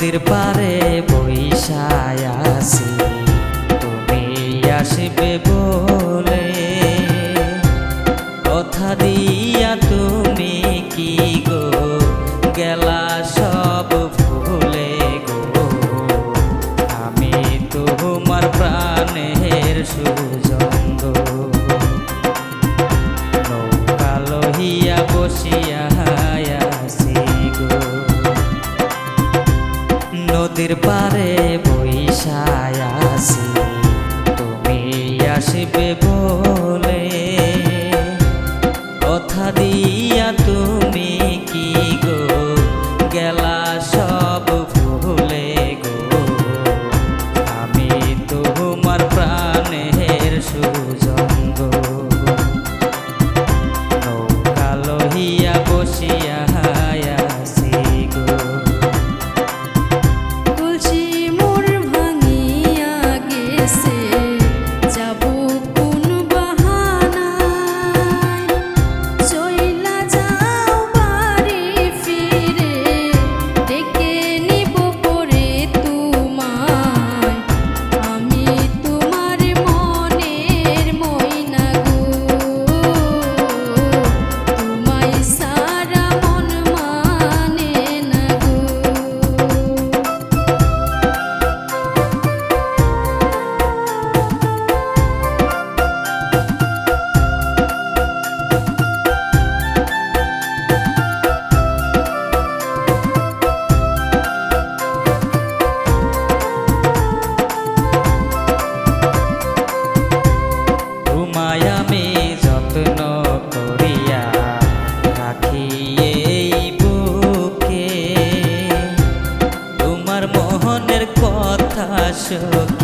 নদীর পারে বৈশায় আসি। তুমি আসবে বলে নদীর পারে বৈশায় আসি তুমি আসবে বলে কথা দিয়া তুমি কি গো? গেলা সব ভুলে গো। আমি তোমার প্রাণের সুজঙ্গ। কালো লহিয়া বসিয়া 这个